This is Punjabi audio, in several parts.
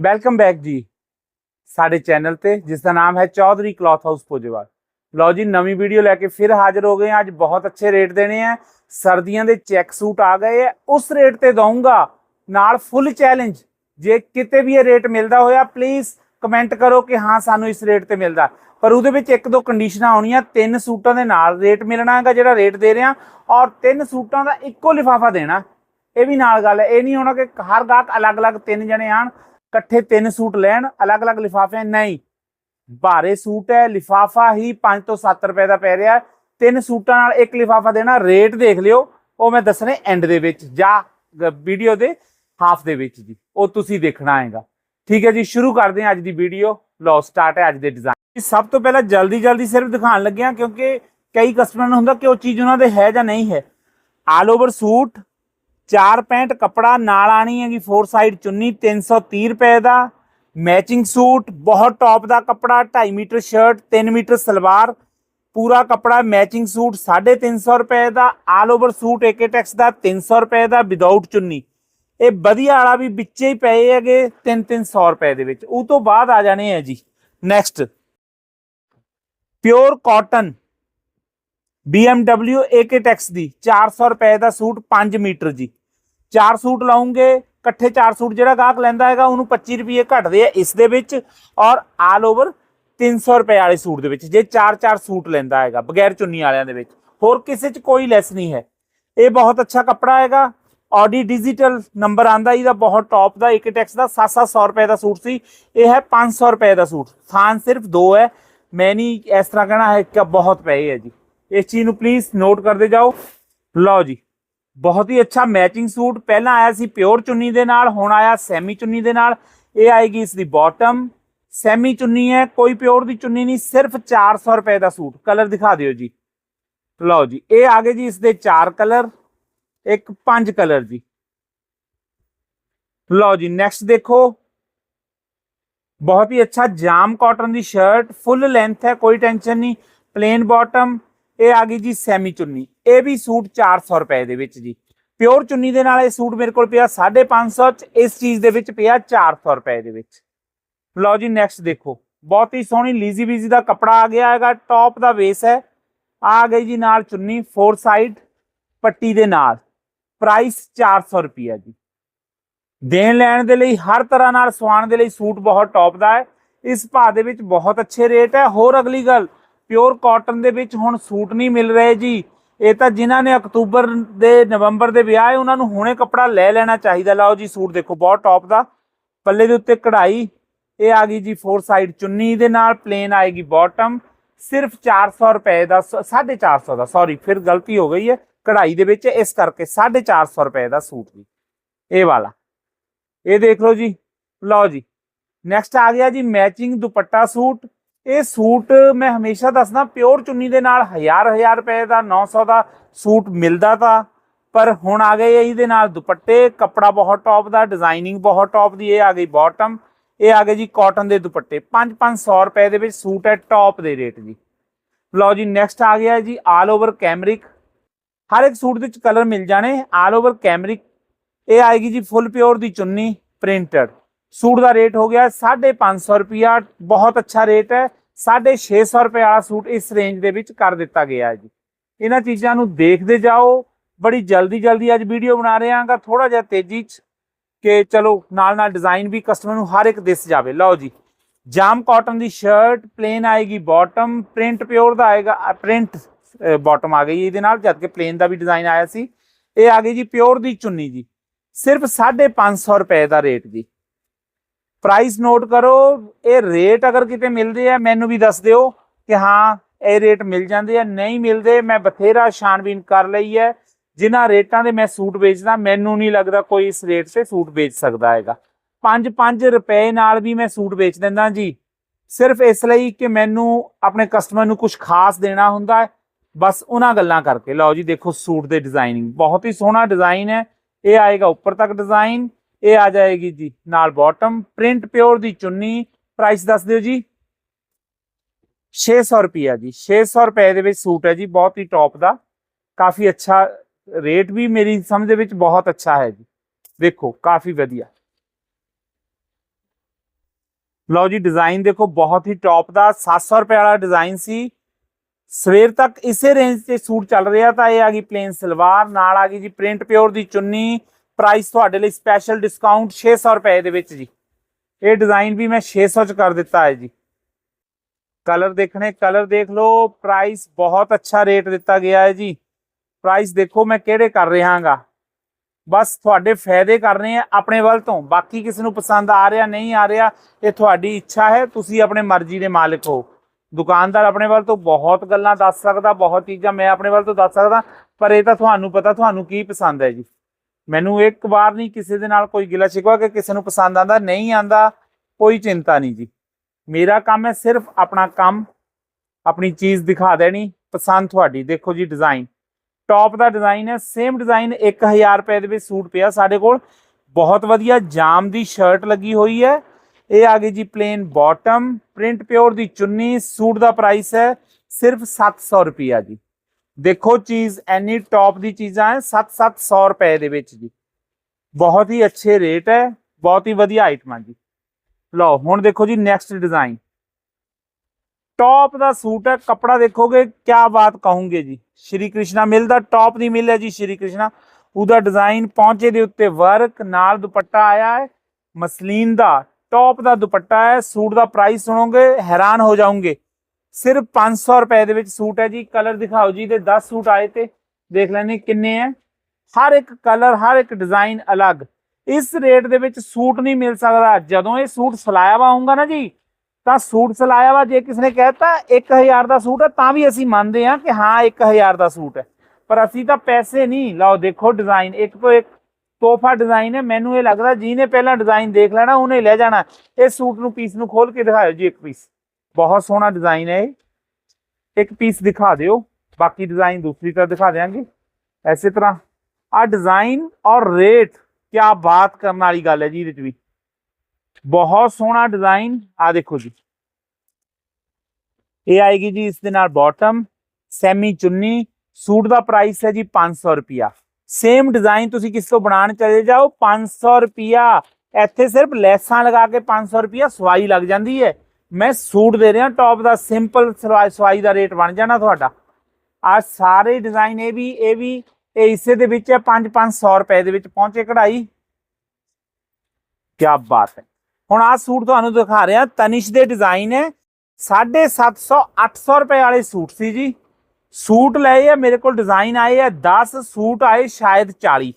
ਵੈਲਕਮ ਬੈਕ ਜੀ, ਸਾਡੇ ਚੈਨਲ ਤੇ, ਜਿਸ ਦਾ ਨਾਮ ਹੈ ਚੌਧਰੀ ਕਲੌਥ ਹਾਊਸ ਪੋਜੇਵਾਲ ਲਓ ਜੀ, ਨਵੀਂ ਵੀਡੀਓ ਲੈ ਕੇ ਫਿਰ ਹਾਜ਼ਰ ਹੋ ਗਏ ਹਾਂ। ਅੱਜ ਬਹੁਤ ਅੱਛੇ ਰੇਟ ਦੇਣੇ ਆ। ਸਰਦੀਆਂ ਦੇ ਚੈੱਕ ਸੂਟ ਆ ਗਏ ਆ। ਉਸ ਰੇਟ ਤੇ ਦਊਂਗਾ। ਨਾਲ ਫੁੱਲ ਚੈਲੰਜ ਜੇ ਕਿਤੇ ਵੀ ਇਹ ਰੇਟ ਮਿਲਦਾ ਹੋਇਆ ਪਲੀਜ਼ ਕਮੈਂਟ ਕਰੋ ਕਿ ਹਾਂ, ਸਾਨੂੰ ਇਸ ਰੇਟ ਤੇ ਮਿਲਦਾ। ਪਰ ਉਹਦੇ ਵਿੱਚ ਇੱਕ ਦੋ ਕੰਡੀਸ਼ਨਾਂ ਆਉਣੀਆਂ। ਤਿੰਨ ਸੂਟਾਂ ਦੇ ਨਾਲ ਰੇਟ ਮਿਲਣਾ ਹੈਗਾ ਜਿਹੜਾ ਰੇਟ ਦੇ ਰਿਹਾ। ਔਰ ਤਿੰਨ ਸੂਟਾਂ ਦਾ ਇੱਕੋ ਲਿਫਾਫਾ ਦੇਣਾ। ਇਹ ਵੀ ਨਾਲ ਗੱਲ ਹੈ। ਇਹ ਨਹੀਂ ਹੋਣਾ ਕਿ ਹਰ ਗਾਹਕ ਅਲੱਗ-ਅਲੱਗ ਤਿੰਨ ਜਣੇ ਆਣ ਇਕੱਠੇ ਤਿੰਨ ਸੂਟ ਲੈਣ, ਅਲੱਗ-ਅਲੱਗ ਲਿਫਾਫੇ ਨਹੀਂ। ਭਾਰੇ ਸੂਟ ਹੈ, ਲਿਫਾਫਾ ਹੀ 5 ਤੋਂ 7 ਰੁਪਏ ਦਾ ਪੈ ਰਿਹਾ ਤਿੰਨ ਸੂਟਾਂ ਨਾਲ ਇੱਕ ਲਿਫਾਫਾ ਦੇਣਾ, ਰੇਟ ਦੇਖ ਲਿਓ। ਉਹ ਮੈਂ ਦੱਸਣੇ ਐਂਡ ਦੇ ਵਿੱਚ, ਜਾਂ ਵੀਡੀਓ ਦੇ ਹਾਫ ਦੇ ਵਿੱਚ ਜੀ। ਉਹ ਤੁਸੀਂ ਦੇਖਣਾ ਆਏਗਾ। ਠੀਕ ਹੈ ਜੀ, ਸ਼ੁਰੂ ਕਰਦੇ ਹਾਂ ਅੱਜ ਦੀ ਵੀਡੀਓ ਲਓ ਸਟਾਰਟ ਹੈ ਅੱਜ ਦੇ ਡਿਜ਼ਾਈਨ ਸਭ ਤੋਂ ਪਹਿਲਾਂ ਜਲਦੀ ਜਲਦੀ ਸਿਰਫ ਦਿਖਾਉਣ ਲੱਗਿਆ ਕਿਉਂਕਿ ਕਈ ਕਸਟਮਰ ਨੂੰ ਹੁੰਦਾ ਕਿ ਉਹ ਚੀਜ਼ ਉਹਨਾਂ ਦੇ ਹੈ ਜਾਂ ਨਹੀਂ ਹੈ। ਆਲ ਓਵਰ ਸੂਟ 465 ਕੱਪੜਾ ਨਾਲ ਆਣੀ ਹੈਗੀ ਫੋਰ ਸਾਈਡ ਚੁੰਨੀ 330 ਰੁਪਏ ਦਾ। ਮੈਚਿੰਗ ਸੂਟ, ਬਹੁਤ ਟੌਪ ਦਾ ਕੱਪੜਾ 2.5 ਮੀਟਰ ਸ਼ਰਟ 3 ਮੀਟਰ ਸਲਵਾਰ। ਪੂਰਾ ਕੱਪੜਾ ਮੈਚਿੰਗ ਸੂਟ 350 ਰੁਪਏ ਦਾ। ਆਲ ਓਵਰ ਸੂਟ ਏਕੇਟੈਕਸ ਦਾ 300 ਰੁਪਏ ਦਾ ਵਿਦਆਊਟ ਚੁੰਨੀ। ਇਹ ਵਧੀਆ ਵਾਲਾ ਵੀ ਵਿੱਚੇ ਹੀ ਪਏ ਹੈਗੇ 3-300 ਰੁਪਏ ਦੇ ਵਿੱਚ। ਉਹ ਤੋਂ ਬਾਅਦ ਆ ਜਾਣੇ ਹੈ ਜੀ। Next pure cotton BMW AK Tex ਦੀ 400 ਰੁਪਏ ਦਾ ਸੂਟ 5 ਮੀਟਰ ਜੀ। ਚਾਰ ਸੂਟ ਲਾਉਂਗੇ, ਇਕੱਠੇ ਚਾਰ ਸੂਟ ਜਿਹੜਾ ਗਾਹਕ ਲੈਂਦਾ ਹੈਗਾ, ਉਹਨੂੰ 25 ਰੁਪਏ ਘਟਦੇ ਆ ਇਸ ਦੇ ਵਿੱਚ ਔਰ ਆਲ ਓਵਰ 300 ਰੁਪਏ ਵਾਲੇ ਸੂਟ ਦੇ ਵਿੱਚ, ਜੇ ਚਾਰ ਚਾਰ ਸੂਟ ਲੈਂਦਾ ਹੈਗਾ, ਬਗੈਰ ਚੁੰਨੀ ਵਾਲਿਆਂ ਦੇ ਵਿੱਚ, ਹੋਰ ਕਿਸੇ 'ਚ ਕੋਈ ਲੈਸ ਨਹੀਂ ਹੈ। ਇਹ ਬਹੁਤ ਅੱਛਾ ਕੱਪੜਾ ਹੈਗਾ ਆਡੀ ਡਿਜੀਟਲ ਨੰਬਰ ਆਂਦਾ ਇਹਦਾ ਬਹੁਤ ਟੌਪ ਦਾ, ਇੱਕ ਟੈਕਸ ਦਾ 7-700 ਰੁਪਏ ਦਾ ਸੂਟ ਸੀ, ਇਹ ਹੈ 500 ਰੁਪਏ ਦਾ ਸੂਟ ਥਾਨ ਸਿਰਫ ਦੋ ਹੈ, ਮੈਂ ਨਹੀਂ ਇਸ ਤਰ੍ਹਾਂ ਕਹਿਣਾ ਹੈ ਕਿ ਬਹੁਤ ਪਏ ਹੈ ਜੀ। ਇਸ ਚੀਜ਼ ਨੂੰ ਪਲੀਜ਼ ਨੋਟ ਕਰਦੇ ਜਾਓ। ਲਓ ਜੀ ਬਹੁਤ ਹੀ ਅੱਛਾ ਮੈਚਿੰਗ ਸੂਟ। ਪਹਿਲਾਂ ਆਇਆ ਸੀ ਪਿਓਰ ਚੁੰਨੀ ਦੇ ਨਾਲ, ਹੁਣ ਆਇਆ ਸੈਮੀ ਚੁੰਨੀ ਦੇ ਨਾਲ। ਇਹ ਆਏਗੀ ਇਸ ਦੀ ਬਾਟਮ ਸੈਮੀ ਚੁੰਨੀ ਹੈ, ਕੋਈ ਪਿਓਰ ਦੀ ਚੁੰਨੀ ਨਹੀਂ, ਸਿਰਫ 400 ਰੁਪਏ ਦਾ ਸੂਟ। ਕਲਰ ਦਿਖਾ ਦਿਓ ਜੀ। ਲਓ ਜੀ, ਇਹ ਆ ਗਏ ਜੀ ਇਸ ਦੇ ਚਾਰ ਕਲਰ ਇੱਕ ਪੰਜ ਕਲਰ ਜੀ। ਲਓ ਜੀ ਨੈਕਸਟ ਦੇਖੋ। ਬਹੁਤ ਹੀ ਅੱਛਾ ਜਾਮ ਕਾਟਨ ਦੀ ਸ਼ਰਟ ਫੁੱਲ ਲੈਂਥ ਹੈ, ਕੋਈ ਟੈਨਸ਼ਨ ਨਹੀਂ। ਪਲੇਨ ਬਾਟਮ ਇਹ ਆ ਗਈ ਜੀ ਸੈਮੀ ਚੁੰਨੀ। ਇਹ ਵੀ ਸੂਟ 400 ਰੁਪਏ ਦੇ ਵਿੱਚ ਜੀ। ਪਿਓਰ ਚੁੰਨੀ ਦੇ ਨਾਲ ਇਹ ਸੂਟ ਮੇਰੇ ਕੋਲ ਪਿਆ 550 ਚ, ਇਸ ਚੀਜ਼ ਦੇ ਵਿੱਚ ਪਿਆ 400 ਰੁਪਏ ਦੇ ਵਿੱਚ। ਲਓ ਜੀ ਨੈਕਸਟ ਦੇਖੋ। ਬਹੁਤ ਹੀ ਸੋਹਣੀ ਲੀਜ਼ੀ ਬੀਜ਼ੀ ਦਾ ਕੱਪੜਾ ਆ ਗਿਆ ਹੈਗਾ ਟੌਪ ਦਾ ਵੇਸ ਹੈ। ਆ ਗਈ ਜੀ ਨਾਲ ਚੁੰਨੀ ਫੋਰ ਸਾਈਡ ਪੱਟੀ ਦੇ ਨਾਲ। ਪ੍ਰਾਈਸ 400 ਰੁਪਿਆ ਜੀ। ਦੇਣ ਲੈਣ ਦੇ ਲਈ, ਹਰ ਤਰ੍ਹਾਂ ਨਾਲ ਸਵਾਣ ਦੇ ਲਈ ਸੂਟ ਬਹੁਤ ਟੌਪ ਦਾ ਹੈ। ਇਸ ਭਾਅ ਦੇ ਵਿੱਚ ਬਹੁਤ ਅੱਛੇ ਰੇਟ ਹੈ। ਹੋਰ ਅਗਲੀ ਗੱਲ ਪਿਓਰ ਕਾਟਨ ਦੇ ਵਿੱਚ ਹੁਣ ਸੂਟ ਨਹੀਂ ਮਿਲ ਰਹੇ ਜੀ। ਇਹ ਤਾਂ ਜਿਨ੍ਹਾਂ ਨੇ ਅਕਤੂਬਰ ਦੇ, ਨਵੰਬਰ ਦੇ ਵਿਆਹ ਹੈ, ਉਹਨਾਂ ਨੂੰ ਹੁਣੇ ਕੱਪੜਾ ਲੈ ਲੈਣਾ ਚਾਹੀਦਾ। ਲਓ ਜੀ ਸੂਟ ਦੇਖੋ, ਬਹੁਤ ਟੌਪ ਦਾ। ਪੱਲੇ ਦੇ ਉੱਤੇ ਕਢਾਈ, ਇਹ ਆ ਗਈ ਜੀ ਫੋਰ ਸਾਈਡ ਚੁੰਨੀ ਦੇ ਨਾਲ ਪਲੇਨ ਆਏਗੀ ਬਾਟਮ ਸਿਰਫ 400 ਰੁਪਏ ਦਾ, ਸ- 450 ਦਾ ਸੌਰੀ ਫਿਰ ਗਲਤੀ ਹੋ ਗਈ ਹੈ। ਕਢਾਈ ਦੇ ਵਿੱਚ ਇਸ ਕਰਕੇ 450 ਰੁਪਏ ਦਾ ਸੂਟ ਜੀ। ਇਹ ਵਾਲਾ। ਇਹ ਦੇਖ ਲਓ ਜੀ। ਲਓ ਜੀ। ਨੈਕਸਟ ਆ ਗਿਆ ਜੀ ਮੈਚਿੰਗ ਦੁਪੱਟਾ ਸੂਟ। ਇਹ ਸੂਟ ਮੈਂ ਹਮੇਸ਼ਾ ਦੱਸਦਾ, ਪਿਓਰ ਚੁੰਨੀ ਦੇ ਨਾਲ ਹਜ਼ਾਰ ਹਜ਼ਾਰ ਰੁਪਏ ਦਾ 900 ਦਾ ਸੂਟ ਮਿਲਦਾ ਤਾਂ, ਪਰ ਹੁਣ ਆ ਗਏ ਇਹਦੇ ਨਾਲ ਦੁਪੱਟੇ, ਕੱਪੜਾ ਬਹੁਤ ਟੌਪ ਦਾ ਡਿਜ਼ਾਈਨਿੰਗ ਬਹੁਤ ਟੌਪ ਦੀ, ਇਹ ਆ ਗਈ ਬਾਟਮ ਇਹ ਆ ਗਏ ਜੀ ਕਾਟਨ ਦੇ ਦੁਪੱਟੇ। 5-500 ਰੁਪਏ ਦੇ ਵਿੱਚ ਸੂਟ ਹੈ ਟੌਪ ਦੇ ਰੇਟ ਜੀ। ਲਓ ਜੀ ਨੈਕਸਟ ਆ ਗਿਆ ਜੀ ਆਲ ਓਵਰ ਕੈਮਰਿਕ ਹਰ ਇੱਕ ਸੂਟ ਦੇ ਵਿੱਚ ਕਲਰ ਮਿਲ ਜਾਣੇ ਆਲ ਓਵਰ ਕੈਮਰਿਕ ਇਹ ਆਏਗੀ ਜੀ ਫੁੱਲ ਪਿਓਰ ਦੀ ਚੁੰਨੀ ਪ੍ਰਿੰਟਡ ਸੂਟ ਦਾ ਰੇਟ ਹੋ ਗਿਆ 550 ਰੁਪਿਆ ਬਹੁਤ ਅੱਛਾ ਰੇਟ ਹੈ। 650 ਰੁਪਏ ਵਾਲਾ ਸੂਟ ਇਸ ਰੇਂਜ ਦੇ ਵਿੱਚ ਕਰ ਦਿੱਤਾ ਗਿਆ ਹੈ ਜੀ। ਇਹਨਾਂ ਚੀਜ਼ਾਂ ਨੂੰ ਦੇਖਦੇ ਜਾਓ, ਬੜੀ ਜਲਦੀ ਜਲਦੀ ਅੱਜ ਵੀਡੀਓ ਬਣਾ ਰਹੇ ਹਾਂਗਾ ਥੋੜਾ ਜਿਹਾ ਤੇਜ਼ੀ ਚ ਕਿ ਚਲੋ ਨਾਲ ਨਾਲ ਡਿਜ਼ਾਈਨ ਵੀ ਕਸਟਮਰ ਨੂੰ ਹਰ ਇੱਕ ਦਿਸ ਜਾਵੇ। ਲਓ ਜੀ, ਜਾਮ ਕਾਟਨ ਦੀ ਸ਼ਰਟ ਪਲੇਨ ਆਏਗੀ ਬਾਟਮ ਪ੍ਰਿੰਟ ਪਿਓਰ ਦਾ ਆਏਗਾ ਪ੍ਰਿੰਟ ਬਾਟਮ ਆ ਗਈ ਇਹਦੇ ਨਾਲ, ਜਦ ਕਿ ਪਲੇਨ ਦਾ ਵੀ ਡਿਜ਼ਾਈਨ ਆਇਆ ਸੀ। ਇਹ ਆ ਗਈ ਜੀ ਪਿਓਰ ਦੀ ਚੁੰਨੀ ਜੀ। ਸਿਰਫ 550 ਰੁਪਏ ਦਾ ਰੇਟ ਜੀ। ਪ੍ਰਾਈਸ ਨੋਟ ਕਰੋ। ਇਹ ਰੇਟ ਅਗਰ ਕਿਤੇ ਮਿਲਦੇ ਆ, ਮੈਨੂੰ ਵੀ ਦੱਸ ਦਿਓ ਕਿ ਹਾਂ, ਇਹ ਰੇਟ ਮਿਲ ਜਾਂਦੇ ਆ। ਨਹੀਂ ਮਿਲਦੇ, ਮੈਂ ਬਥੇਰਾ ਛਾਣਬੀਨ ਕਰ ਲਈ ਹੈ। ਜਿਨ੍ਹਾਂ ਰੇਟਾਂ ਦੇ ਮੈਂ ਸੂਟ ਵੇਚਦਾ, ਮੈਨੂੰ ਨਹੀਂ ਲੱਗਦਾ ਕੋਈ ਇਸ ਰੇਟ ਤੇ ਸੂਟ ਵੇਚ ਸਕਦਾ ਹੈਗਾ। 5-5 ਰੁਪਏ ਨਾਲ ਵੀ ਮੈਂ ਸੂਟ ਵੇਚ ਦਿੰਦਾ ਜੀ। ਸਿਰਫ ਇਸ ਲਈ ਕਿ ਮੈਨੂੰ ਆਪਣੇ ਕਸਟਮਰ ਨੂੰ ਕੁਝ ਖਾਸ ਦੇਣਾ ਹੁੰਦਾ ਹੈ। ਬਸ ਉਹਨਾਂ ਗੱਲਾਂ ਕਰਕੇ। ਲਓ ਜੀ, ਦੇਖੋ ਸੂਟ ਦੇ ਡਿਜ਼ਾਈਨਿੰਗ ਬਹੁਤ ਹੀ ਸੋਹਣਾ ਡਿਜ਼ਾਈਨ ਹੈ। ਇਹ ਆਏਗਾ ਉੱਪਰ ਤੱਕ ਡਿਜ਼ਾਈਨ ਇਹ ਆ ਜਾਏਗੀ ਜੀ ਨਾਲ ਬਾਟਮ ਪ੍ਰਿੰਟ ਪਿਓਰ ਦੀ ਚੁੰਨੀ ਪ੍ਰਾਈਸ ਦੱਸ ਦਿਓ ਜੀ। 600 ਰੁਪਿਆ ਜੀ 600 ਰੁਪਏ ਦੇ ਵਿੱਚ ਸੂਟ ਹੈ ਜੀ, ਬਹੁਤ ਹੀ ਟੌਪ ਦਾ। ਕਾਫੀ ਅੱਛਾ ਰੇਟ ਵੀ ਮੇਰੀ ਸਮਝ ਦੇ ਵਿੱਚ ਬਹੁਤ ਅੱਛਾ ਹੈ ਜੀ। ਵੇਖੋ ਕਾਫੀ ਵਧੀਆ। ਲਓ ਜੀ ਡਿਜ਼ਾਈਨ ਦੇਖੋ, ਬਹੁਤ ਹੀ ਟੌਪ ਦਾ। 700 ਰੁਪਏ ਵਾਲਾ ਡਿਜ਼ਾਈਨ ਸੀ। ਸਵੇਰ ਤੱਕ ਇਸੇ ਰੇਂਜ ਤੇ ਸੂਟ ਚੱਲ ਰਿਹਾ ਤਾਂ ਇਹ ਆ ਗਈ ਪਲੇਨ ਸਲਵਾਰ। ਨਾਲ ਆ ਗਈ ਜੀ ਪ੍ਰਿੰਟ ਪਿਓਰ ਦੀ ਚੁੰਨੀ। ਪ੍ਰਾਈਸ ਤੁਹਾਡੇ ਲਈ ਸਪੈਸ਼ਲ ਡਿਸਕਾਊਂਟ 600 ਰੁਪਏ ਦੇ ਵਿੱਚ ਜੀ। ਇਹ ਡਿਜ਼ਾਈਨ ਵੀ ਮੈਂ 600 ਚ ਕਰ ਦਿੱਤਾ ਹੈ ਜੀ। ਕਲਰ ਦੇਖਣੇ ਕਲਰ ਦੇਖ ਲਓ। ਪ੍ਰਾਈਸ ਬਹੁਤ ਅੱਛਾ ਰੇਟ ਦਿੱਤਾ ਗਿਆ ਹੈ ਜੀ। ਪ੍ਰਾਈਸ ਦੇਖੋ ਮੈਂ ਕਿਹੜੇ ਕਰ ਰਿਹਾਗਾ। ਬਸ ਤੁਹਾਡੇ ਫਾਇਦੇ ਕਰਨੇ ਆ ਆਪਣੇ ਵੱਲ ਤੋਂ। ਬਾਕੀ ਕਿਸ ਨੂੰ ਪਸੰਦ ਆ ਰਿਹਾ, ਨਹੀਂ ਆ ਰਿਹਾ, ਇਹ ਤੁਹਾਡੀ ਇੱਛਾ ਹੈ। ਤੁਸੀਂ ਆਪਣੇ ਮਰਜ਼ੀ ਦੇ ਮਾਲਕ ਹੋ। ਦੁਕਾਨਦਾਰ ਆਪਣੇ ਵੱਲ ਤੋਂ ਬਹੁਤ ਗੱਲਾਂ ਦੱਸ ਸਕਦਾ, ਬਹੁਤ ਚੀਜ਼ਾਂ ਮੈਂ ਆਪਣੇ ਵੱਲ ਤੋਂ ਦੱਸ ਸਕਦਾ। ਪਰ ਇਹ ਤਾਂ ਤੁਹਾਨੂੰ ਪਤਾ, ਤੁਹਾਨੂੰ ਕੀ ਪਸੰਦ ਹੈ ਜੀ। ਮੈਨੂੰ ਇੱਕ ਵਾਰ ਨਹੀਂ ਕਿਸੇ ਦੇ ਨਾਲ ਕੋਈ ਗਿਲਾ ਸ਼ਿਕਵਾ ਕਿ ਕਿਸੇ ਨੂੰ ਪਸੰਦ ਆਂਦਾ ਨਹੀਂ ਆਂਦਾ ਕੋਈ ਚਿੰਤਾ ਨਹੀਂ ਜੀ। ਮੇਰਾ ਕੰਮ ਹੈ ਸਿਰਫ ਆਪਣਾ ਕੰਮ, ਆਪਣੀ ਚੀਜ਼ ਦਿਖਾ ਦੇਣੀ, ਪਸੰਦ ਤੁਹਾਡੀ। ਦੇਖੋ ਜੀ ਡਿਜ਼ਾਈਨ ਟੌਪ ਦਾ ਡਿਜ਼ਾਈਨ ਹੈ ਸੇਮ ਡਿਜ਼ਾਈਨ 1000 ਰੁਪਏ ਦੇ ਵਿੱਚ ਸੂਟ ਪਿਆ ਸਾਡੇ ਕੋਲ। ਬਹੁਤ ਵਧੀਆ, ਜਾਮ ਦੀ ਸ਼ਰਟ ਲੱਗੀ ਹੋਈ ਹੈ। ਇਹ ਆ ਗਈ ਜੀ ਪਲੇਨ ਬਾਟਮ ਪ੍ਰਿੰਟ ਪਿਓਰ ਦੀ ਚੁੰਨੀ, ਸੂਟ ਦਾ ਪ੍ਰਾਈਸ ਹੈ ਸਿਰਫ 700 ਰੁਪਿਆ ਜੀ। ਦੇਖੋ ਚੀਜ਼ ਐਨੀ ਟੌਪ ਦੀ ਚੀਜ਼ਾਂ ਹੈ 7-700 ਰੁਪਏ ਦੇ ਵਿੱਚ ਜੀ। ਬਹੁਤ ਹੀ ਅੱਛੇ ਰੇਟ ਹੈ ਬਹੁਤ ਹੀ ਵਧੀਆ ਆਈਟਮਾਂ ਜੀ। ਲਓ, ਹੁਣ ਦੇਖੋ ਜੀ ਨੈਕਸਟ ਡਿਜ਼ਾਈਨ ਟੌਪ ਦਾ ਸੂਟ ਹੈ ਕੱਪੜਾ ਦੇਖੋਗੇ, ਕਿਆ ਬਾਤ ਕਹੋਗੇ ਜੀ। ਸ਼੍ਰੀ ਕ੍ਰਿਸ਼ਨਾ ਮਿਲਦਾ ਟੌਪ ਦੀ ਮਿਲ ਹੈ ਜੀ, ਸ਼੍ਰੀ ਕ੍ਰਿਸ਼ਨਾ। ਉਹਦਾ ਡਿਜ਼ਾਈਨ ਪਹੁੰਚੇ ਦੇ ਉੱਤੇ ਵਰਕ ਨਾਲ ਦੁਪੱਟਾ ਆਇਆ ਹੈ ਮਸਲੀਨ ਦਾ। ਟੌਪ ਦਾ ਦੁਪੱਟਾ ਹੈ ਸੂਟ ਦਾ ਪ੍ਰਾਈਸ ਸੁਣੋਗੇ, ਹੈਰਾਨ ਹੋ ਜਾਓਗੇ। ਸਿਰਫ 500 ਰੁਪਏ ਦੇ ਵਿੱਚ ਸੂਟ ਹੈ ਜੀ। ਕਲਰ ਦਿਖਾਓ ਜੀ ਦੇ 10 ਸੂਟ ਆਏ ਤੇ ਦੇਖ ਲੈਣੇ ਕਿੰਨੇ ਹੈ। ਹਰ ਇੱਕ ਕਲਰ, ਹਰ ਇੱਕ ਡਿਜ਼ਾਈਨ ਅਲੱਗ। ਇਸ ਰੇਟ ਦੇ ਵਿੱਚ ਸੂਟ ਨਹੀਂ ਮਿਲ ਸਕਦਾ। ਜਦੋਂ ਇਹ ਸੂਟ ਸਿਲਾਇਆ ਵਾ ਹੋਊਗਾ ਨਾ ਜੀ, ਤਾਂ ਸੂਟ ਸਿਲਾਇਆ ਵਾ। ਜੇ ਕਿਸ ਨੇ ਕਹਿਤਾ 1000 ਦਾ ਸੂਟ ਹੈ, ਤਾਂ ਵੀ ਅਸੀਂ ਮੰਨਦੇ ਹਾਂ ਕਿ ਹਾਂ 1000 ਦਾ ਸੂਟ ਹੈ। ਪਰ ਅਸੀਂ ਤਾਂ ਪੈਸੇ ਨਹੀਂ। ਲਓ, ਦੇਖੋ ਡਿਜ਼ਾਈਨ। ਇੱਕ ਤੋਂ ਇੱਕ ਤੋਹਫਾ ਡਿਜ਼ਾਈਨ ਹੈ। ਮੈਨੂੰ ਇਹ ਲੱਗਦਾ ਜਿਹਨੇ ਪਹਿਲਾਂ ਡਿਜ਼ਾਈਨ ਦੇਖ ਲੈਣਾ, ਉਹਨੇ ਲੈ ਜਾਣਾ। ਇਹ ਸੂਟ ਨੂੰ, ਪੀਸ ਨੂੰ ਖੋਲ ਕੇ ਦਿਖਾਓ ਜੀ ਇੱਕ ਪੀਸ। ਬਹੁਤ ਸੋਹਣਾ ਡਿਜ਼ਾਈਨ ਹੈ ਇਹ ਇੱਕ ਪੀਸ ਦਿਖਾ ਦਿਓ ਬਾਕੀ ਡਿਜ਼ਾਈਨ ਦੂਸਰੀ ਤਰ੍ਹਾਂ ਦਿਖਾ ਦੇਾਂਗੇ ਐਸੇ ਤਰ੍ਹਾਂ ਆ ਡਿਜ਼ਾਈਨ ਔਰ ਰੇਟ ਕਿਆ ਬਾਤ ਕਰਨ ਵਾਲੀ ਗੱਲ ਹੈ ਜੀ ਇਹਦੇ ਚ ਵੀ ਬਹੁਤ ਸੋਹਣਾ ਡਿਜ਼ਾਈਨ ਆ ਦੇਖੋ ਜੀ ਇਹ ਆਏਗੀ ਜੀ ਇਸ ਦੇ ਨਾਲ ਬਾਟਮ ਸੈਮੀ ਚੁੰਨੀ ਸੂਟ ਦਾ ਪ੍ਰਾਈਸ ਹੈ ਜੀ 500 ਰੁਪਿਆ ਸੇਮ ਡਿਜ਼ਾਈਨ ਤੁਸੀਂ ਕਿਸ ਤੋਂ ਬਣਾਉਣ ਚਲੇ ਜਾਓ 500 ਰੁਪਿਆ ਇੱਥੇ ਸਿਰਫ ਲੈਸਾਂ ਲਗਾ ਕੇ 500 ਰੁਪਿਆ ਸਵਾਈ ਲੱਗ ਜਾਂਦੀ ਹੈ ਮੈਂ ਸੂਟ ਦੇ ਰਿਹਾ ਟੌਪ ਦਾ ਸਿੰਪਲ ਸਵਾਈ ਦਾ ਰੇਟ ਬਣ ਜਾਣਾ ਤੁਹਾਡਾ। ਆ ਸਾਰੇ ਡਿਜ਼ਾਈਨ ਇਹ ਵੀ ਇਹ ਵੀ, ਇਹ ਇਸੇ ਦੇ ਵਿੱਚ ਹੈ 5-500 ਰੁਪਏ ਦੇ ਵਿੱਚ ਪਹੁੰਚੇ ਕਢਾਈ। ਕੀ ਬਾਤ ਹੈ। ਹੁਣ ਆ ਸੂਟ ਤੁਹਾਨੂੰ ਦਿਖਾ ਰਿਹਾ, ਤਨਿਸ਼ ਦੇ ਡਿਜ਼ਾਈਨ ਹੈ। 750 800 ਰੁਪਏ ਵਾਲੇ ਸੂਟ ਸੀ ਜੀ। ਸੂਟ ਲਏ ਆ, ਮੇਰੇ ਕੋਲ ਡਿਜ਼ਾਈਨ ਆਏ ਆ 10 ਸੂਟ ਆਏ, ਸ਼ਾਇਦ 40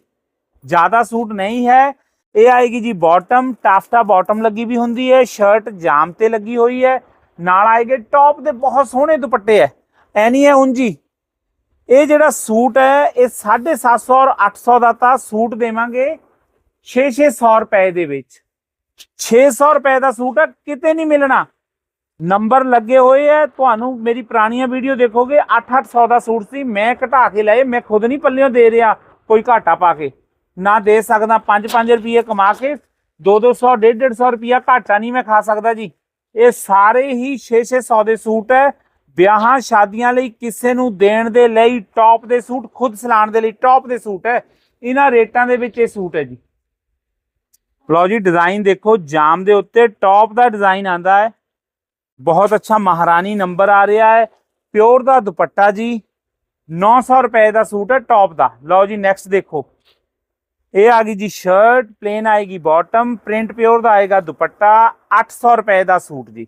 ਜ਼ਿਆਦਾ ਸੂਟ ਨਹੀਂ ਹੈ। ਇਹ ਆਏਗੀ ਜੀ ਬਾਟਮ ਟਾਫਟਾ ਬਾਟਮ ਲੱਗੀ ਵੀ ਹੁੰਦੀ ਹੈ ਸ਼ਰਟ ਜਾਮ ਤੇ ਲੱਗੀ ਹੋਈ ਹੈ, ਨਾਲ ਆਏਗੇ ਟੌਪ ਦੇ ਬਹੁਤ ਸੋਹਣੇ ਦੁਪੱਟੇ ਹੈ। ਐ ਨਹੀਂ ਹੈ ਉਂਜੀ ਇਹ ਜਿਹੜਾ ਸੂਟ ਹੈ, ਇਹ 750 ਔਰ 800 ਦਾ ਤਾਂ ਸੂਟ ਦੇਵਾਂਗੇ 6-600 ਰੁਪਏ ਦੇ ਵਿੱਚ। 600 ਰੁਪਏ ਦਾ ਸੂਟ ਹੈ, ਕਿਤੇ ਨਹੀਂ ਮਿਲਣਾ। ਨੰਬਰ ਲੱਗੇ ਹੋਏ ਐ ਤੁਹਾਨੂੰ ਮੇਰੀ ਪੁਰਾਣੀਆਂ ਵੀਡੀਓ ਦੇਖੋਗੇ 8-800 ਦਾ ਸੂਟ ਸੀ, ਮੈਂ ਘਟਾ ਕੇ ਲਏ ਮੈਂ ਖੁਦ ਨਹੀਂ ਪੱਲਿਓਂ ਦੇ ਰਿਹਾ, ਕੋਈ ਘਾਟਾ ਪਾ ਕੇ। ਨਾ ਦੇ ਸਕਦਾ 5-5 ਰੁਪਏ ਕਮਾ ਕੇ 2-200 150 ਰੁਪਿਆ ਘਾਟਾ ਨਹੀਂ ਮੈਂ ਖਾ ਸਕਦਾ ਜੀ। ਇਹ ਸਾਰੇ ਹੀ 6-600 ਦੇ ਸੂਟ ਹੈ। ਵਿਆਹਾਂ, ਸ਼ਾਦੀਆਂ ਲਈ ਕਿਸੇ ਨੂੰ ਦੇਣ ਦੇ ਲਈ ਟੌਪ ਦੇ ਸੂਟ, ਖੁਦ ਸਲਾਣ ਦੇ ਲਈ ਟੌਪ ਦੇ ਸੂਟ ਹੈ। ਇਹਨਾਂ ਰੇਟਾਂ ਦੇ ਵਿੱਚ ਇਹ ਸੂਟ ਹੈ ਜੀ। ਲਓ ਜੀ, ਡਿਜ਼ਾਈਨ ਦੇਖੋ, ਜਾਮ ਦੇ ਉੱਤੇ ਟੌਪ ਦਾ ਡਿਜ਼ਾਈਨ ਆਂਦਾ ਹੈ। ਬਹੁਤ ਅੱਛਾ ਮਹਾਰਾਣੀ ਨੰਬਰ ਆ ਰਿਹਾ ਹੈ। ਪਿਓਰ ਦਾ ਦੁਪੱਟਾ ਜੀ 900 ਰੁਪਏ ਦਾ ਸੂਟ ਹੈ ਟੌਪ ਦਾ। ਲਓ ਜੀ ਨੈਕਸਟ ਦੇਖੋ। ਇਹ ਆ ਗਈ ਜੀ ਸ਼ਰਟ ਪਲੇਨ ਆਏਗੀ ਬਾਟਮ ਪ੍ਰਿੰਟ ਪਿਓਰ ਦਾ ਆਏਗਾ ਦੁਪੱਟਾ 800 ਰੁਪਏ ਦਾ ਸੂਟ ਜੀ।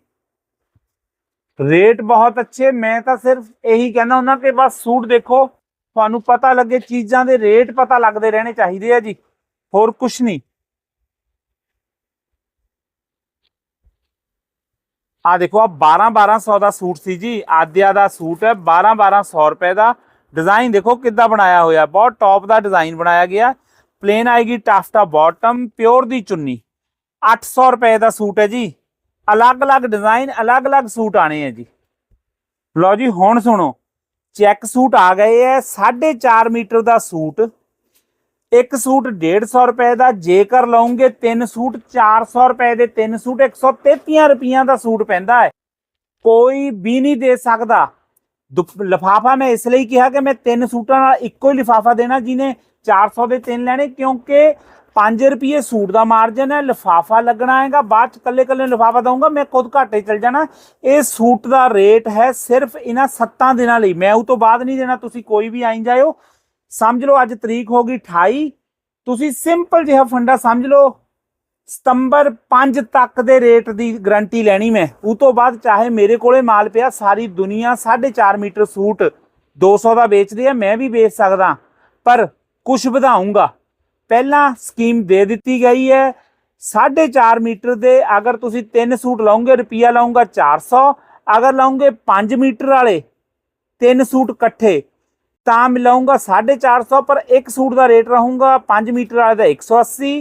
ਰੇਟ ਬਹੁਤ ਅੱਛੇ, ਮੈਂ ਤਾਂ ਸਿਰਫ ਇਹੀ ਕਹਿੰਦਾ ਹੁੰਦਾ ਕਿ ਬਸ ਸੂਟ ਦੇਖੋ, ਤੁਹਾਨੂੰ ਪਤਾ ਲੱਗੇ, ਚੀਜ਼ਾਂ ਦੇ ਰੇਟ ਪਤਾ ਲੱਗਦੇ ਰਹਿਣੇ ਚਾਹੀਦੇ ਆ ਜੀ, ਹੋਰ ਕੁਛ ਨਹੀਂ। ਆ ਦੇਖੋ ਆ 12 1200 ਦਾ ਸੂਟ ਸੀ ਜੀ, ਆਦਿਆ ਦਾ ਸੂਟ ਹੈ 12 1200 ਰੁਪਏ ਦਾ। ਡਿਜ਼ਾਈਨ ਦੇਖੋ ਕਿੱਦਾਂ ਬਣਾਇਆ ਹੋਇਆ, ਬਹੁਤ ਟੌਪ ਦਾ ਡਿਜ਼ਾਈਨ ਬਣਾਇਆ ਗਿਆ। ਪਲੇਨ ਆਏਗੀ ਟਾਫਟਾ ਬਾਟਮ, ਪਿਓਰ ਦੀ ਚੁੰਨੀ। 800 ਰੁਪਏ ਦਾ ਸੂਟ ਹੈ ਜੀ। ਅਲੱਗ-ਅਲੱਗ ਡਿਜ਼ਾਈਨ, ਅਲੱਗ-ਅਲੱਗ ਸੂਟ ਆਣੇ ਹੈ ਜੀ। ਲਓ ਜੀ, ਹੁਣ ਸੁਣੋ। ਚੈੱਕ ਸੂਟ ਆ ਗਏ ਹੈ 4.5 ਮੀਟਰ ਦਾ ਸੂਟ। ਇੱਕ ਸੂਟ 150 ਰੁਪਏ ਦਾ, ਜੇਕਰ ਲਓਗੇ ਤਿੰਨ ਸੂਟ 400 ਰੁਪਏ ਦੇ, ਤਿੰਨ ਸੂਟ 133 ਰੁਪਈਆ ਦਾ ਸੂਟ ਪੈਂਦਾ ਹੈ। ਕੋਈ ਵੀ ਨਹੀਂ ਦੇ ਸਕਦਾ। ਲਫਾਫਾ ਮੈਂ ਇਸ ਲਈ ਕਿਹਾ ਕਿ ਮੈਂ ਤਿੰਨ ਸੂਟਾਂ ਨਾਲ ਇੱਕੋ ਹੀ ਲਿਫਾਫਾ ਦੇਣਾ ਜਿਹਨੇ 400 ਦੇ ਤਿੰਨ ਲੈਣੇ, ਕਿਉਂਕਿ 5 ਰੁਪਏ ਸੂਟ ਦਾ ਮਾਰਜਨ ਹੈ, ਲਿਫਾਫਾ ਲੱਗਣਾ ਹੈਗਾ, ਬਾਅਦ ਚ ਕੱਲੇ ਕੱਲੇ ਲਿਫਾਫਾ ਦਊਂਗਾ, ਮੈਂ ਖੁਦ ਘਾਟੇ ਚਲ ਜਾਣਾ। ਇਹ ਸੂਟ ਦਾ ਰੇਟ ਹੈ ਸਿਰਫ ਇਹਨਾਂ 7 ਦਿਨਾਂ ਲਈ, ਮੈਂ ਉਹ ਤੋਂ ਬਾਅਦ ਨਹੀਂ ਦੇਣਾ, ਤੁਸੀਂ ਕੋਈ ਵੀ ਆਈ ਜਾਇਓ। ਸਮਝ ਲਓ, ਅੱਜ ਤਰੀਕ ਹੋ ਗਈ 28 ਤੁਸੀਂ ਸਿੰਪਲ ਜਿਹਾ ਫੰਡਾ ਸਮਝ ਲਓ ਸਤੰਬਰ 5 ਤੱਕ ਦੇ ਰੇਟ ਦੀ ਗਾਰੰਟੀ ਲੈਣੀ ਮੈਂ। ਉਹ ਤੋਂ ਬਾਅਦ ਚਾਹੇ ਮੇਰੇ ਕੋਲੇ ਮਾਲ ਪਿਆ, ਸਾਰੀ ਦੁਨੀਆ 4.5 ਮੀਟਰ ਸੂਟ 200 ਦਾ ਵੇਚਦੇ ਆ ਮੈਂ ਵੀ ਵੇਚ ਸਕਦਾ। ਪਰ ਕੁਝ ਵਧਾਉਂਗਾ ਪਹਿਲਾਂ ਸਕੀਮ ਦੇ ਦਿੱਤੀ ਗਈ ਹੈ 4.5 ਮੀਟਰ ਦੇ ਅਗਰ ਤੁਸੀਂ ਤਿੰਨ ਸੂਟ ਲਾਉਂਗੇ ਰੁਪਿਆ ਲਾਉਂਗਾ 400 ਅਗਰ ਲਾਉਂਗੇ 5 ਮੀਟਰ ਵਾਲੇ, ਤਿੰਨ ਸੂਟ ਇਕੱਠੇ, ਤਾਂ ਮਿਲਾਉਂਗਾ 450 ਪਰ ਇੱਕ ਸੂਟ ਦਾ ਰੇਟ ਰਹੂੰਗਾ 5 ਮੀਟਰ ਵਾਲੇ ਦਾ 180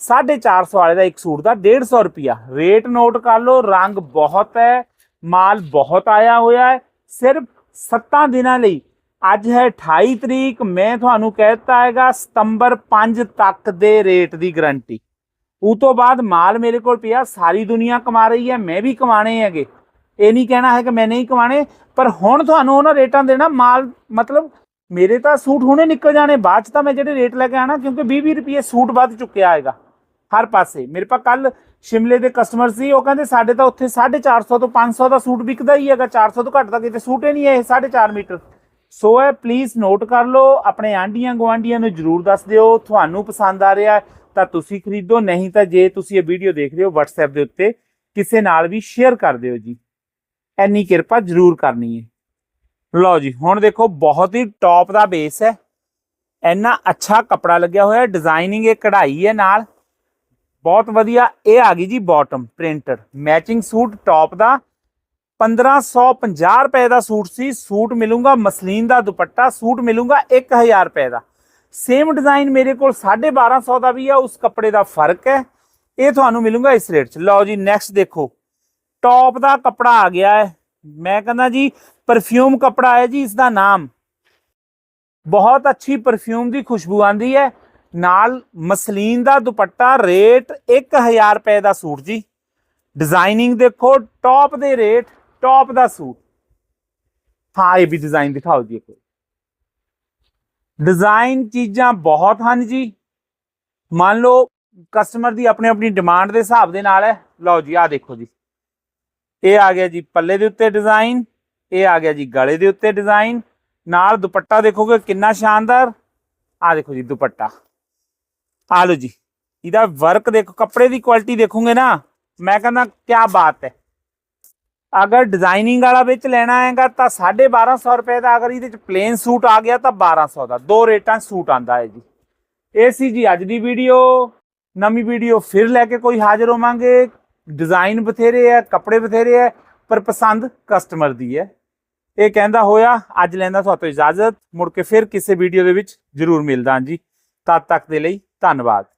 450 ਵਾਲੇ ਦਾ ਇੱਕ ਸੂਟ ਦਾ 150 ਰੁਪਿਆ ਰੇਟ ਨੋਟ ਕਰ ਲਓ, ਰੰਗ ਬਹੁਤ ਹੈ, ਮਾਲ ਬਹੁਤ ਆਇਆ ਹੋਇਆ ਹੈ। ਸਿਰਫ 7 ਦਿਨਾਂ ਲਈ, ਅੱਜ ਹੈ 28 ਤਰੀਕ, ਮੈਂ ਤੁਹਾਨੂੰ ਕਹਿ ਦਿੱਤਾ ਹੈਗਾ ਸਤੰਬਰ 5 ਤੱਕ ਦੇ ਰੇਟ ਦੀ ਗਾਰੰਟੀ ਉਹ ਤੋਂ ਬਾਅਦ ਮਾਲ ਮੇਰੇ ਕੋਲ ਪਿਆ, ਸਾਰੀ ਦੁਨੀਆ ਕਮਾ ਰਹੀ ਹੈ, ਮੈਂ ਵੀ ਕਮਾਣੇ ਹੈਗੇ। ਇਹ ਨਹੀਂ ਕਹਿਣਾ ਹੈ ਕਿ ਮੈਂ ਨਹੀਂ ਕਮਾਣੇ, ਪਰ ਹੁਣ ਤੁਹਾਨੂੰ ਉਹਨਾਂ ਰੇਟਾਂ ਦੇਣਾ, ਮਾਲ ਮਤਲਬ ਮੇਰੇ ਤਾਂ ਸੂਟ ਹੁਣੇ ਨਿਕਲ ਜਾਣੇ, ਬਾਅਦ ਚ ਤਾਂ ਮੈਂ ਜਿਹੜੇ ਰੇਟ ਲੈ ਕੇ ਆਣਾ ਕਿਉਂਕਿ 20 20 ਰੁਪਏ ਸੂਟ ਵੱਧ ਚੁੱਕਿਆ ਹੈਗਾ। ਹਰ ਪਾਸੇ। ਮੇਰੇ ਪਾ ਕੱਲ ਸ਼ਿਮਲੇ ਦੇ ਕਸਟਮਰ ਸੀ, ਉਹ ਕਹਿੰਦੇ ਸਾਡੇ ਤਾਂ ਉੱਥੇ 450 ਤੋਂ 500 ਦਾ ਸੂਟ ਵਿਕਦਾ ਹੀ ਹੈਗਾ 400 ਤੋਂ ਘੱਟ ਤਾਂ ਕਿਤੇ ਸੂਟ ਹੀ ਨਹੀਂ ਹੈ ਇਹ 4.5 ਮੀਟਰ। ਸੋ ਇਹ ਪਲੀਜ਼ ਨੋਟ ਕਰ ਲਓ, ਆਪਣੇ ਆਂਡੀਆਂ ਗਵਾਂਡੀਆਂ ਨੂੰ ਜਰੂਰ ਦੱਸ ਦਿਓ, ਤੁਹਾਨੂੰ ਪਸੰਦ ਆ ਰਿਹਾ ਤਾਂ ਤੁਸੀਂ ਖਰੀਦੋ, ਨਹੀਂ ਤਾਂ ਜੇ ਤੁਸੀਂ ਇਹ ਵੀਡੀਓ ਦੇਖ ਰਹੇ ਹੋ WhatsApp ਦੇ ਉੱਤੇ, ਕਿਸੇ ਨਾਲ ਵੀ ਸ਼ੇਅਰ ਕਰ ਦਿਓ ਜੀ। ਐਨੀ ਕਿਰਪਾ ਜਰੂਰ ਕਰਨੀ ਹੈ। ਲਓ ਜੀ, ਹੁਣ ਦੇਖੋ, ਬਹੁਤ ਹੀ ਟੌਪ ਦਾ ਬੇਸ ਹੈ। ਇੰਨਾ ਅੱਛਾ ਕੱਪੜਾ ਲੱਗਿਆ ਹੋਇਆ ਹੈ ਡਿਜ਼ਾਈਨਿੰਗ ਇਹ ਕਢਾਈ ਹੈ ਨਾਲ। ਬਹੁਤ ਵਧੀਆ। ਇਹ ਆ ਗਈ ਜੀ bottom printed matching suit top ਦਾ। 1550 ਰੁਪਏ ਦਾ ਸੂਟ ਸੀ। ਸੂਟ ਮਿਲੂਗਾ ਮਸਲੀਨ ਦਾ ਦੁਪੱਟਾ। ਸੂਟ ਮਿਲੂਗਾ 1000 ਰੁਪਏ ਦਾ। ਸੇਮ ਡਿਜ਼ਾਈਨ ਮੇਰੇ ਕੋਲ 1250 ਦਾ ਵੀ ਆ। ਉਸ ਕੱਪੜੇ ਦਾ ਫ਼ਰਕ ਹੈ। ਇਹ ਤੁਹਾਨੂੰ ਮਿਲੂਗਾ ਇਸ ਰੇਟ 'ਚ। ਲਓ ਜੀ ਨੈਕਸਟ ਦੇਖੋ। ਟੌਪ ਦਾ ਕੱਪੜਾ ਆ ਗਿਆ ਹੈ। ਮੈਂ ਕਹਿੰਦਾ ਜੀ ਪਰਫਿਊਮ ਕੱਪੜਾ ਹੈ ਜੀ ਇਸ ਦਾ ਨਾਮ। ਬਹੁਤ ਅੱਛੀ ਪਰਫਿਊਮ ਦੀ ਖੁਸ਼ਬੂ ਆਂਦੀ ਹੈ। ਨਾਲ ਮਸਲੀਨ ਦਾ ਦੁਪੱਟਾ ਰੇਟ 1000 ਰੁਪਏ ਦਾ ਸੂਟ ਜੀ। ਡਿਜ਼ਾਈਨਿੰਗ ਦੇਖੋ ਟੌਪ ਦੇ ਰੇਟ ਟੌਪ ਦਾ ਸੂਟ। ਹਾਂ, ਇਹ ਵੀ ਡਿਜ਼ਾਈਨ ਦਿਖਾਓ ਜੀ ਇੱਕ ਡਿਜ਼ਾਈਨ ਚੀਜ਼ਾਂ ਬਹੁਤ ਹਨ ਜੀ। ਮੰਨ ਲਓ ਕਸਟਮਰ ਦੀ ਆਪਣੀ ਆਪਣੀ ਡਿਮਾਂਡ ਦੇ ਹਿਸਾਬ ਦੇ ਨਾਲ ਹੈ। ਲਓ ਜੀ, ਆਹ ਦੇਖੋ ਜੀ। ਇਹ ਆ ਗਿਆ ਜੀ ਪੱਲੇ ਦੇ ਉੱਤੇ ਡਿਜ਼ਾਈਨ ਇਹ ਆ ਗਿਆ ਜੀ ਗਲੇ ਦੇ ਉੱਤੇ ਡਿਜ਼ਾਈਨ ਨਾਲ ਦੁਪੱਟਾ ਦੇਖੋਗੇ ਕਿੰਨਾ ਸ਼ਾਨਦਾਰ। ਆ ਦੇਖੋ ਜੀ ਦੁਪੱਟਾ। ਆ ਲਓ ਜੀ। ਇਹਦਾ ਵਰਕ ਦੇਖੋ, ਕੱਪੜੇ ਦੀ ਕੁਆਲਿਟੀ ਦੇਖੋਗੇ ਨਾ, ਮੈਂ ਕਹਿੰਦਾ ਕੀ ਬਾਤ ਹੈ। ਅਗਰ ਡਿਜ਼ਾਈਨਿੰਗ ਵਾਲਾ ਵਿੱਚ ਲੈਣਾ ਹੈਗਾ ਤਾਂ 1250 ਰੁਪਏ ਦਾ, ਅਗਰ ਇਹਦੇ ਚ ਪਲੇਨ ਸੂਟ ਆ ਗਿਆ ਤਾਂ 1200 ਦਾ। ਦੋ ਰੇਟਾਂ ਸੂਟ ਆਂਦਾ ਹੈ ਜੀ। ਇਹ ਸੀ ਜੀ ਅੱਜ ਦੀ ਵੀਡੀਓ ਨਵੀਂ ਵੀਡੀਓ ਫਿਰ ਲੈ ਕੇ ਕੋਈ ਹਾਜ਼ਰ ਹੋਵਾਂਗੇ। ਡਿਜ਼ਾਈਨ ਬਥੇਰੇ ਹੈ, ਕੱਪੜੇ ਬਥੇਰੇ ਹੈ, ਪਰ ਪਸੰਦ ਕਸਟਮਰ ਦੀ ਹੈ। ਇਹ ਕਹਿੰਦਾ ਹੋਇਆ, ਅੱਜ ਲੈਂਦਾ ਤੁਹਾਤੋਂ ਇਜਾਜ਼ਤ। ਮੁੜ ਕੇ ਫਿਰ ਕਿਸੇ ਵੀਡੀਓ ਦੇ ਵਿੱਚ ਜ਼ਰੂਰ ਮਿਲਦਾ ਜੀ। ਤਦ ਤੱਕ ਦੇ ਲਈ ਧੰਨਵਾਦ।